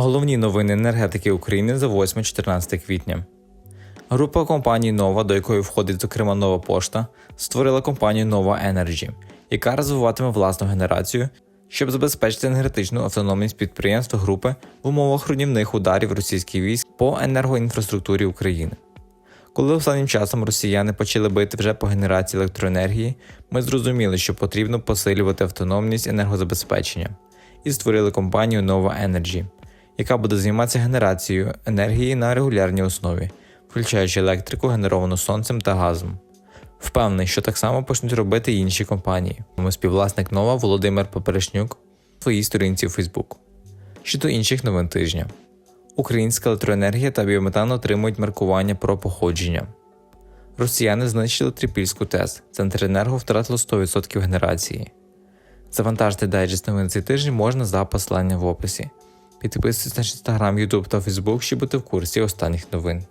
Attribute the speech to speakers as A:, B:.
A: Головні новини енергетики України за 8-14 квітня. Група компаній Нова, до якої входить зокрема Нова Пошта, створила компанію Nova Energy, яка розвиватиме власну генерацію, щоб забезпечити енергетичну автономність підприємств групи в умовах руйнівних ударів російських військ по енергоінфраструктурі України. Коли останнім часом росіяни почали бити вже по генерації електроенергії, ми зрозуміли, що потрібно посилювати автономність енергозабезпечення і створили компанію Nova Energy, яка буде займатися генерацією енергії на регулярній основі, включаючи електрику, генеровану сонцем та газом. Впевнений, що так само почнуть робити й інші компанії. Ми співвласник Нова Володимир Поперешнюк в своїй сторінці у Facebook. Щодо інших новин тижня. Українська електроенергія та біометан отримують маркування про походження. Росіяни знищили Трипільську ТЕС. Центренерго втратило 100% генерації. Завантажити дайджест новин цей тиждень можна за посиланням в описі. Підписуйтесь на інстаграм, Ютуб та Фейсбук, щоб бути в курсі останніх новин.